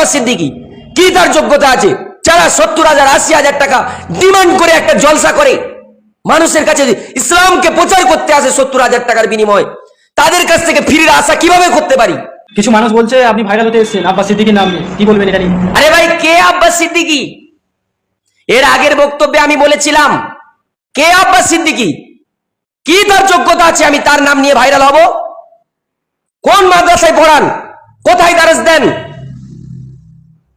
আব্বাস সিদ্দিকি। কি তার যোগ্যতা আছে? যারা সত্তর হাজার আশি হাজার টাকা ডিমান্ড করে একটা জলসা করে মানুষের কাছে ইসলামকে প্রচার করতে আসে সত্তর হাজার টাকার বিনিময় তাদের কাছ থেকে ফিরির আশা কীভাবে করতে পারি? কিছু মানুষ বলছে আপনি ভাইরাল হতে এসেছেন আব্বাস সিদ্দিকির নাম কি বলবেন এটা নিয়ে? আরে ভাই কে আব্বাস সিদ্দিকি? এর আগের বক্তব্যে আমি বলেছিলাম কে আব্বাস সিদ্দিকি? কি তার যোগ্যতা আছে? আমি তার নাম নিয়ে ভাইরাল হব? কোন মাদ্রাসায় পড়ান? কোথায় দারাস দেন?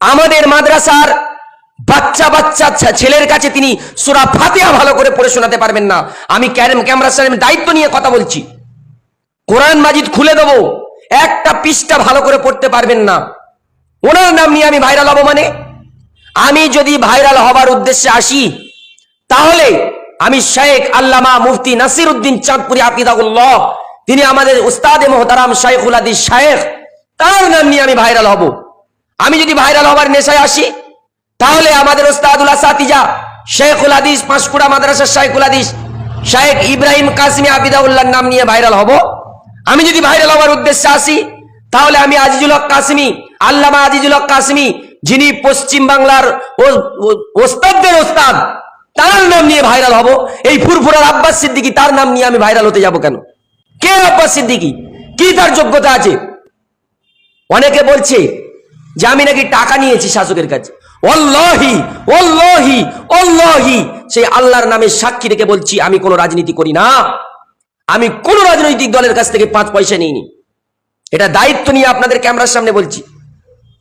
আমাদের মাদ্রাসার বাচ্চা বাচ্চা ছেলের কাছে তিনি সুরা ফাতিহা ভালো করে পড়ে শোনাতে পারবেন না। আমি ক্যারেম ক্যামেরার সামনে দায়িত্ব নিয়ে কথা বলছি। কোরআন মাজিদ খুলে দেবো। একটা পৃষ্ঠা ভালো করে পড়তে পারবেন না। ওনার নাম নিয়ে আমি ভাইরাল হব মানে? আমি যদি ভাইরাল হবার উদ্দেশ্যে আসি, তাহলে আমি শেখ আল্লামা মুফতি নাসির উদ্দিন চাঁদপুরি আকিদাউল্লাহ তিনি আমাদের উস্তাদে মোহতারাম শাইখুল আদিস শায়েখ তার নাম নিয়ে আমি ভাইরাল হব। আমি যদি ভাইরাল হবার নেশায় আসি, তাহলে আমাদের ওস্তাদুল আসাতিজা, শেখুল হাদিস, পাঁশকুড়া মাদ্রাসার শাইখুল হাদিস শায়েখ ইব্রাহিম কাসমি আবিদাউল্লাহর নাম নিয়ে ভাইরাল হব। আমি যদি ভাইরাল হওয়ার উদ্দেশ্যে আসি, তাহলে আমি আজিজুল হক কাসমি, আল্লামা আজিজুল হক কাসমি, যিনি পশ্চিম বাংলার ওস্তাদদের ওস্তাদ, তার নাম নিয়ে ভাইরাল হব। এই ফুরফুরার আব্বাস সিদ্দিকি, তার নাম নিয়ে আমি ভাইরাল হতে যাব কেন? কে আব্বাস সিদ্দিকি? কি তার যোগ্যতা আছে? অনেকে বলছে যে আমি নাকি টাকা নিয়েছি শাসকের কাছে। অল্লাহি অল্লাহি অল্লাহি সেই আল্লাহর নামে সাক্ষী রেখে বলছি, আমি কোনো রাজনীতি করি না। আমি কোন রাজনৈতিক দলের কাছ থেকে পাঁচ পয়সা নিইনি। এটা দায়িত্ব নিয়ে আপনাদের ক্যামেরার সামনে বলছি।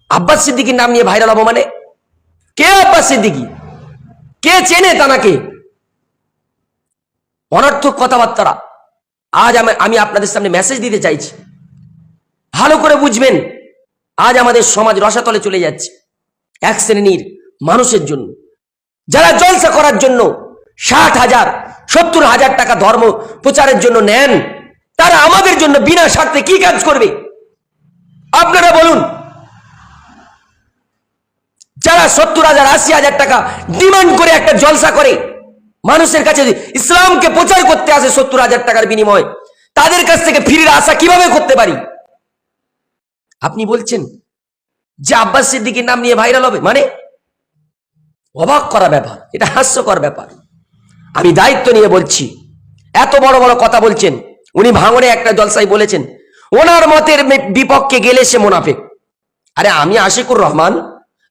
আব্বাস সিদ্দিকির নাম নিয়ে ভাইরাল হব মানে? কে আব্বাস সিদ্দিকি? কে চেনে তানাকে? অনর্থক কথাবার্তারা। আজ আমি আমি আপনাদের সামনে মেসেজ দিতে চাইছি। ভালো করে বুঝবেন। আজ আমাদের সমাজ রসাতলে চলে যাচ্ছে এক শ্রেণির মানুষের জন্য। যারা জলসা করার জন্য ষাট হাজার, সত্তর হাজার টাকা ধর্ম প্রচারের জন্য নেন, তারা আমাদের জন্য বিনা স্বার্থে কি কাজ করবে? আপনারা বলুন। যারা সত্তর হাজার, আশি হাজার টাকা ডিমান্ড করে একটা জলসা করে, মানুষের কাছে ইসলামকে প্রচার করতে আসে সত্তর হাজার টাকার বিনিময়, তাদের কাছ থেকে ফিরির আশা কীভাবে করতে পারি? আপনি বলছেন যে আব্বাস সিদ্দিকির নাম নিয়ে ভাইরাল হবে? মানে অবাক করা ব্যাপার, এটা হাস্যকর ব্যাপার। আমি দায়িত্ব নিয়ে বলছি, এত বড় বড় কথা বলছেন, উনি ভাঙনে একটা জলসাই বলেছেন, ওনার মতের বিপক্ষে গেলে সে মোনাফেক। আরে আমি আশিকুর রহমান,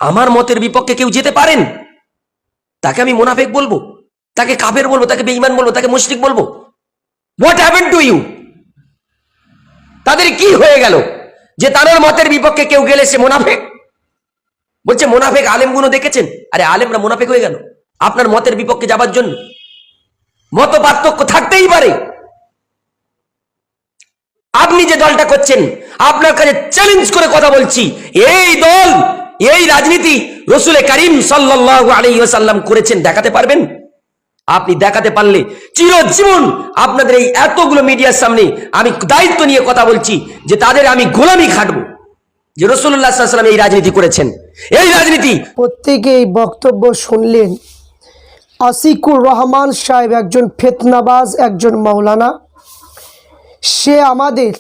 আমার মতের বিপক্ষে কেউ যেতে পারেন? তাকে আমি মোনাফেক বলব, তাকে কাফের বলব, তাকে বেঈমান বলব, তাকে মুশরিক বলব। হোয়াট হ্যাপেন টু ইউ তাদের কি হয়ে গেল? যে তাদের মতের বিপক্ষে কেউ গেলে সে মোনাফেক। বলছে, মোনাফেক আলেমগুলো দেখেছেন? আরে আলেমরা মোনাফেক হয়ে গেল। আপনার মতের বিপক্ষে যাবার জন্য। মত পার্থক্য থাকতেই পারে। আপনি যে দলটা করছেন, আপনার কাছে চ্যালেঞ্জ করে কথা বলছি। এই দল, এই রাজনীতি রসুলে করিম সাল্লাহ আলাইসাল্লাম করেছেন, দেখাতে পারবেন? আপনি দেখাতে পারলে চিরজীবন আপনাদের এই এতগুলো মিডিয়ার সামনে আমি দায়িত্ব নিয়ে কথা বলছি যে তাদের আমি গোলামি খাটবো। যে রসুল্লাহ সাল্লাম এই রাজনীতি করেছেন। এই রাজনীতি প্রত্যেকে এই বক্তব্য শুনলেন। আসিকুর রহমান সাহেব একজন ফেতনাবাজ, একজন মৌলানা সে আমাদের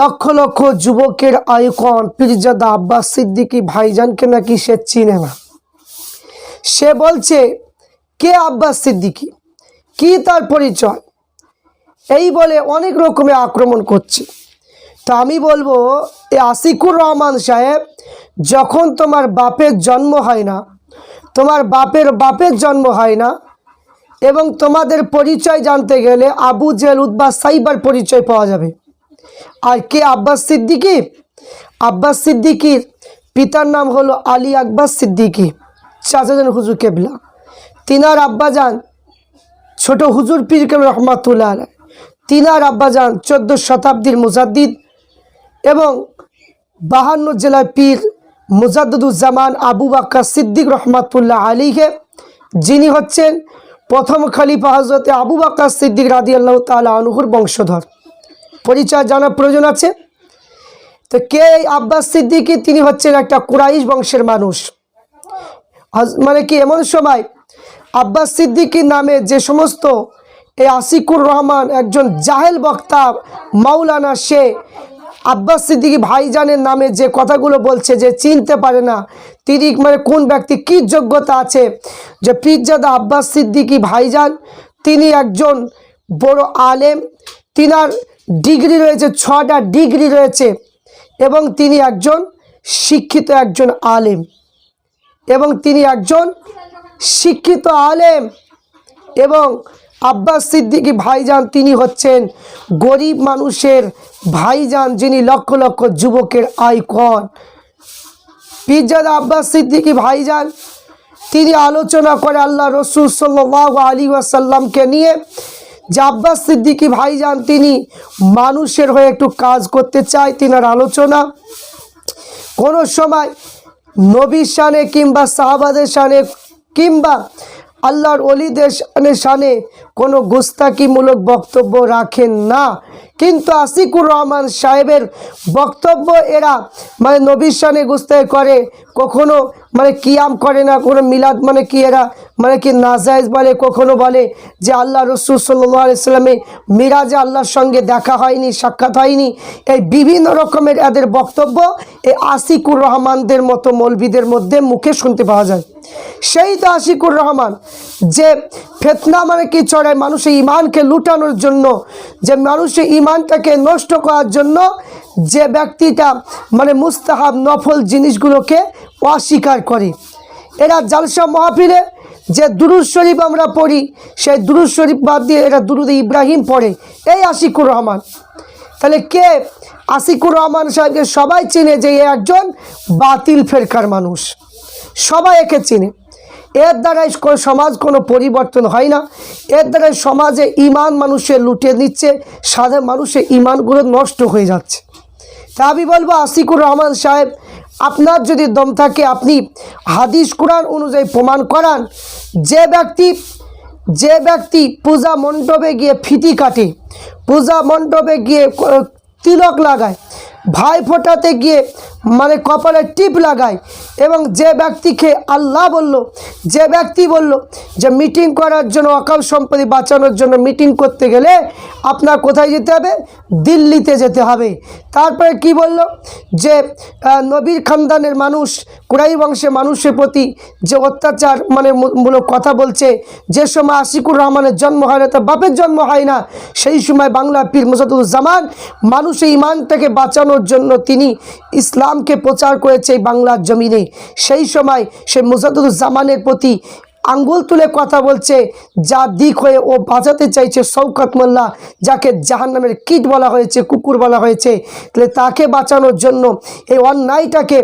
লক্ষ লক্ষ যুবকের আইকন, পীরজাদা আব্বাস সিদ্দিকী ভাইজানকে নাকি সে চিনে না। সে বলছে কে আব্বাস সিদ্দিকী? কি তার পরিচয়? এই বলে অনেক রকমের আক্রমণ করছে। তো আমি বলব, এ আসিকুর রহমান সাহেব, যখন তোমার বাপের জন্ম হয় না, তোমার বাপের বাপের জন্ম হয় না, এবং তোমাদের পরিচয় জানতে গেলে আবু জেল উদ্বা সাইবার পরিচয় পাওয়া যাবে। আর কে আব্বাস সিদ্দিকি? আব্বাস সিদ্দিকির পিতার নাম হলো আলী আকবাস সিদ্দিকি, চাচাজান হুজু কেবলা। তিনার আব্বাজান, ছোট হুজুর পীর কেবল রহমাতুল্লাহ আলাই তিনার আব্বাজান চোদ্দ শতাব্দীর মুজাদ্দিদ এবং বাহান্ন জেলার পীর মুজাদ্দুজ্জামান আবু বাক্কা সিদ্দিক রহমাতুল্লাহ আলীকে যিনি হচ্ছেন প্রথম খলিফা হজরতে আবু বাক্কা সিদ্দিক রাদি আল্লাহ তালা আনুহুর বংশধর। পরিচয় জানার প্রয়োজন আছে? তো কে এই আব্বাস সিদ্দিকি? তিনি হচ্ছেন একটা কুরাইশ বংশের মানুষ। মানে কি এমন সময় আব্বাস সিদ্দিকির নামে যে সমস্ত এই আসিকুর রহমান একজন জাহেল বক্তা, মাওলানা সে, আব্বাস সিদ্দিকী ভাইজানের নামে যে কথাগুলো বলছে যে চিনতে পারে না, তিনি মানে কোন ব্যক্তি, কি যোগ্যতা আছে? যে পীরজাদা আব্বাস সিদ্দিকী ভাইজান, তিনি একজন বড় আলেম, তিনার ডিগ্রি রয়েছে ছটা ডিগ্রি রয়েছে, এবং তিনি একজন শিক্ষিত একজন আলেম, এবং তিনি একজন শিক্ষিত আলেম এবং আব্বাস সিদ্দিকী ভাইজান তিনি হচ্ছেন গরিব মানুষের ভাইজান যিনি লক্ষ লক্ষ যুবকের আইকন পিরজাদা আব্বাস সিদ্দিকী ভাইজান, তিনি আলোচনা করে আল্লাহ রসুল সাল্লাহ আলী ওয়াসাল্লামকে নিয়ে যে আব্বাস সিদ্দিকী ভাইজান তিনি মানুষের হয়ে একটু কাজ করতে চায় তিনার আলোচনা। কোনো সময় নবীর শানে কিংবা সাহাবাদের শানে কিংবা আল্লাহর অলিদের শানে কোনো গুস্তাকিমূলক বক্তব্য রাখেন না। কিন্তু আসিকুর রহমান সাহেবের বক্তব্য এরা মানে নবীর শানে গুস্তায় করে, কখনো মানে কিয়াম করে না, কোনো মিলাদ মানে কি এরা মানে কি নাজাইজ বলে, কখনো বলে যে আল্লাহ রসুল সাল্লামে মিরাজে আল্লাহর সঙ্গে দেখা হয়নি, সাক্ষাৎ হয়নি। এই বিভিন্ন রকমের এদের বক্তব্য এই আসিকুর রহমানদের মতো মৌলবিদের মধ্যে মুখে শুনতে পাওয়া যায়। সেই তো আশিকুর রহমান, যে ফেতনা মানে কি চড়ায় মানুষের ইমানকে লুটানোর জন্য, যে মানুষের ইমানটাকে নষ্ট করার জন্য যে ব্যক্তিটা মানে মুস্তাহাব, নফল জিনিসগুলোকে অস্বীকার করে। এরা জালসা মাহফিলে যে দুরুদ শরীফ আমরা পড়ি, সেই দুরুদ শরীফ বাদ দিয়ে এরা দুরুদ ইব্রাহিম পড়ে। এই আশিকুর রহমান। তাহলে কে আশিকুর রহমান সাহেবকে সবাই চেনে যে একজন বাতিল ফেরকার মানুষ? সবাই একে চিনে। এর দ্বারাই সমাজ কোনো পরিবর্তন হয় না। এর দ্বারাই সমাজে ইমান মানুষের লুটে নিচ্ছে, সাধারণ মানুষের ইমানগুলো নষ্ট হয়ে যাচ্ছে। তা আমি বলব, আসিকুর রহমান সাহেব, আপনার যদি দম থাকে, আপনি হাদিস কোরআন অনুযায়ী প্রমাণ করান। যে ব্যক্তি যে ব্যক্তি পূজা মণ্ডপে গিয়ে ফিতি কাটে, পূজা মণ্ডপে গিয়ে তিলক লাগায়, ভাই ফোটাতে গিয়ে মানে কপালে টিপ লাগায় এবং যে ব্যক্তিকে আল্লাহ বলল, যে ব্যক্তি বলল যে মিটিং করার জন্য, অকাল সম্পত্তি বাঁচানোর জন্য মিটিং করতে গেলে আপনার কোথায় যেতে হবে? দিল্লিতে যেতে হবে। তারপরে কি বলল? যে নবীর খানদানের মানুষ কুরাই বংশের মানুষের প্রতি যে অত্যাচার মানে মূলক কথা বলছে, যে সময় আশিকুর রহমানের জন্ম হয় না, তার বাপের জন্ম হয় না, সেই সময় বাংলা পীর মুসাদুজ্জামান মানুষের ইমানটাকে বাঁচানোর জন্য তিনি ইসলামকে প্রচার করেছে এই বাংলার জমিনে। সেই সময় সে মুসাদুজ্জামানের প্রতি আঙ্গুল তুলে কথা বলছে, যা দিক হয়ে ও বাঁচাতে চাইছে শৌকত মোল্লা, যাকে জাহান্নামের কিট বলা হয়েছে, কুকুর বলা হয়েছে। তাহলে তাকে বাঁচানোর জন্য এই অন্যায়টাকে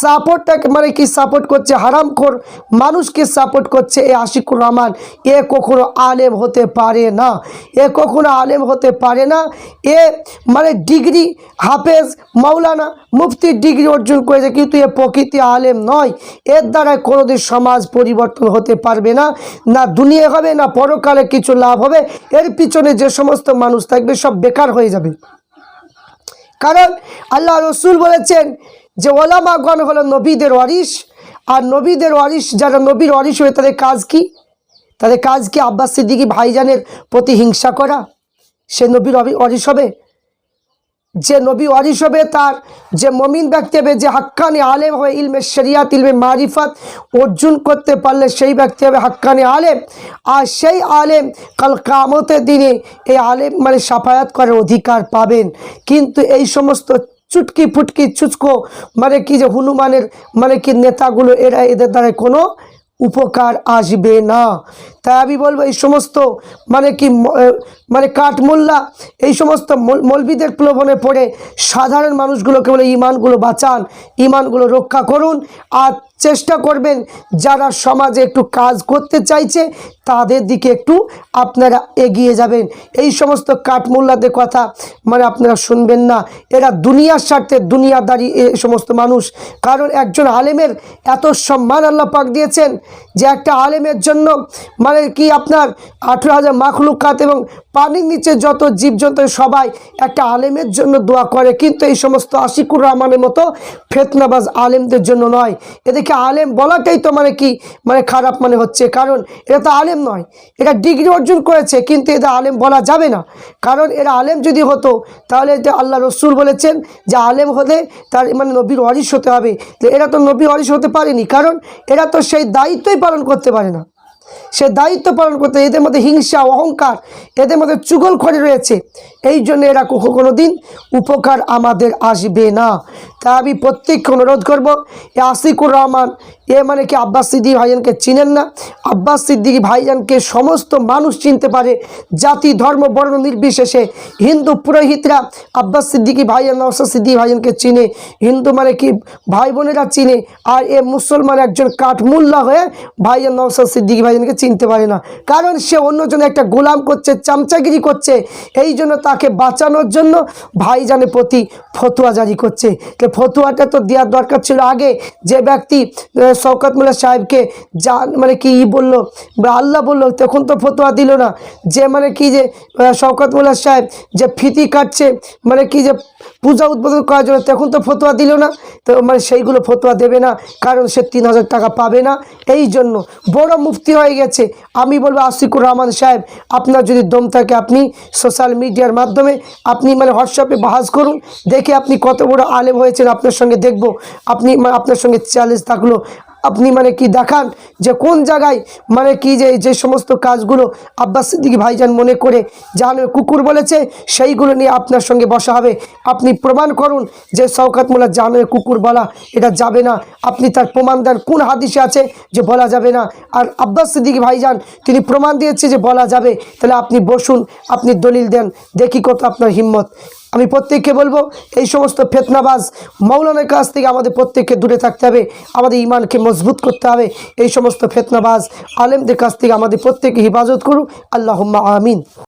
সাপোর্টটাকে মানে কি সাপোর্ট করছে? হারামখোর মানুষকে সাপোর্ট করছে এ আশিকুর রহমান। এ কখনো আলেম হতে পারে না। এ কখনো আলেম হতে পারে না। এ মানে ডিগ্রি হাফেজ মাওলানা মুফতির ডিগ্রি অর্জন করেছে, কিন্তু এ প্রকৃতি আলেম নয়। এর দ্বারা কোনোদিন সমাজ পরিবর্তন হতে পারবে না না দুনিয়া হবে, না পরকালে কিছু লাভ হবে। এর পিছনে যে সমস্ত মানুষ থাকবে, সব বেকার হয়ে যাবে। কারণ আল্লাহ রসুল বলেছেন যে, ওলামাগণ হলো নবীদের ওয়ারিস আর নবীদের ওয়ারিস যারা নবীর ওয়ারিস হয়ে তাদের কাজ কি? তাদের কাজ কি আব্বাস সিদ্দিকী ভাইজানের প্রতি হিংসা করা? সে নবীর ওয়ারিস হবে? যে নবী ওয়ারিস হবে তার, যে মমিন ব্যক্তি হবে, যে হাক্কানি আলেম হবে, ইলমে শরিয়াত, ইলমে মারিফাত, অর্জন করতে পারলে সেই ব্যক্তি হবে হাক্কানি আলেম। আর সেই আলেম কাল কামতের দিনে এই আলেম মানে সাফায়াত করার অধিকার পাবেন। কিন্তু এই সমস্ত চুটকি ফুটকি চুচকো মানে কি যে হনুমানের মানে কি নেতাগুলো, এরা এদের দ্বারা কোনো উপকার আসবে না। তাই আমি বলব, এই সমস্ত মানে কি মানে কাঠমোল্লা, এই সমস্ত মল- মৌলবিদের প্রলোভনে পড়ে সাধারণ মানুষগুলোকে বলে ইমানগুলো বাঁচান, ইমানগুলো রক্ষা করুন। আর চেষ্টা করবেন, যারা সমাজে একটু কাজ করতে চাইছে, তাদের দিকে একটু আপনারা এগিয়ে যাবেন। এই সমস্ত কাঠমোল্লাদের কথা মানে আপনারা শুনবেন না। এরা দুনিয়ার স্বার্থে দুনিয়াদারি এ সমস্ত মানুষ। কারণ একজন আলেমের এত সম্মান আল্লাহ পাক দিয়েছেন যে একটা আলেমের জন্য মানে কি আপনার আঠেরো হাজার মাখলুকাত এবং পানির নিচে যত জীবজন্তু, সবাই একটা আলেমের জন্য দোয়া করে। কিন্তু এই সমস্ত আশিকুর রহমানের মতো ফেতনাবাজ আলেমদের জন্য নয়। এদেরকে আলেম বলাটাই তো মানে কি মানে খারাপ মানে হচ্ছে। কারণ এরা তো আলেম নয়। এটা ডিগ্রি অর্জন করেছে, কিন্তু এদের আলেম বলা যাবে না। কারণ এরা আলেম যদি হতো, তাহলে এটা আল্লাহ রসুল বলেছেন যে আলেম হলে তার মানে নবীর ওয়ারিশ হতে হবে। এরা তো নবীর ওয়ারিশ হতে পারেনি। কারণ এরা তো সেই দায়িত্বই পালন করতে পারে না। সে দায়িত্ব পালন করতে এদের মধ্যে হিংসা, অহংকার, এদের মধ্যে চুগলখড়ি রয়েছে। এই জন্য এরা কোনো দিন উপকার আমাদের আসবে না। তা আমি প্রত্যেককে অনুরোধ করব, এ আসিকুর রহমান এ মানে কি আব্বাস সিদ্দিক ভাইজানকে চিনেন না? আব্বাস সিদ্দিকি ভাইজানকে সমস্ত মানুষ চিনতে পারে, জাতি, ধর্ম, বর্ণ নির্বিশেষে। হিন্দু পুরোহিতরা আব্বাস সিদ্দিকি ভাইজান নওসাদ সিদ্দিকি ভাইজানকে চিনে। হিন্দু মানে কি ভাই বোনেরা চিনে, আর এ মুসলমান একজন কাঠমুল্লা হয়ে ভাইজান নওসাদ সিদ্দিকি ভাইজানকে চিনতে পারে না। কারণ সে অন্যজন একটা গোলাম করছে, চামচাগিরি করছে, এই জন্য তাকে বাঁচানোর জন্য ভাইজানের প্রতি ফতুয়া জারি করছে। তো ফতুয়াটা তো দেওয়ার দরকার ছিল আগে। যে ব্যক্তি শওকত মোল্লা সাহেবকে যা মানে কি বলল? বা আল্লাহ বলল, তখন তো ফতোয়া দিল না। যে মানে কি যে শওকত মোল্লা সাহেব যে ফিতি কাটছে মানে কি যে পূজা উদ্বোধন করার জন্য তখন তো ফতোয়া দিল না। তো মানে সেইগুলো ফতোয়া দেবে না, কারণ সে তিন হাজার টাকা পাবে না। এই জন্য বড় মুফতি হয়ে গেছে। আমি বলব আশিকুর রহমান সাহেব, আপনার যদি দম থাকে আপনি সোশ্যাল মিডিয়ার মাধ্যমে আপনি মানে হোয়াটসঅ্যাপে বাহাজ করুন। দেখে আপনি কত বড় আলেম হয়েছেন, আপনার সঙ্গে দেখব। আপনি মানে আপনার সঙ্গে চ্যালেঞ্জ থাকল। আপনি মানে কি দেখান যে কোন জায়গায় মানে কি যে যে সমস্ত কাজগুলো আব্বাস সিদ্দিকি ভাইজান মনে করে জাহান কুকুর বলেছে, সেইগুলো নিয়ে আপনার সঙ্গে বসা হবে। আপনি প্রমাণ করুন যে শওকাত মোল্লা জাহানের কুকুর বলা এটা যাবে না। আপনি তার প্রমাণ দেন, কোন হাদিসে আছে যে বলা যাবে না। আর আব্বাস সিদ্দিকি ভাইজান তিনি প্রমাণ দিয়েছে যে বলা যাবে। তাহলে আপনি বসুন, আপনি দলিল দেন, দেখি কত আপনার হিম্মত। আমি প্রত্যেককে বলব, এই সমস্ত ফেতনাবাজ মৌলানের কাছ থেকে আমাদের প্রত্যেককে দূরে থাকতে হবে, আমাদের ইমানকে মজবুত করতে হবে, এই সমস্ত ফেতনাবাজ আলেমদের কাছ থেকে আমাদের প্রত্যেককে হেফাজত করুক। আল্লাহ আমিন।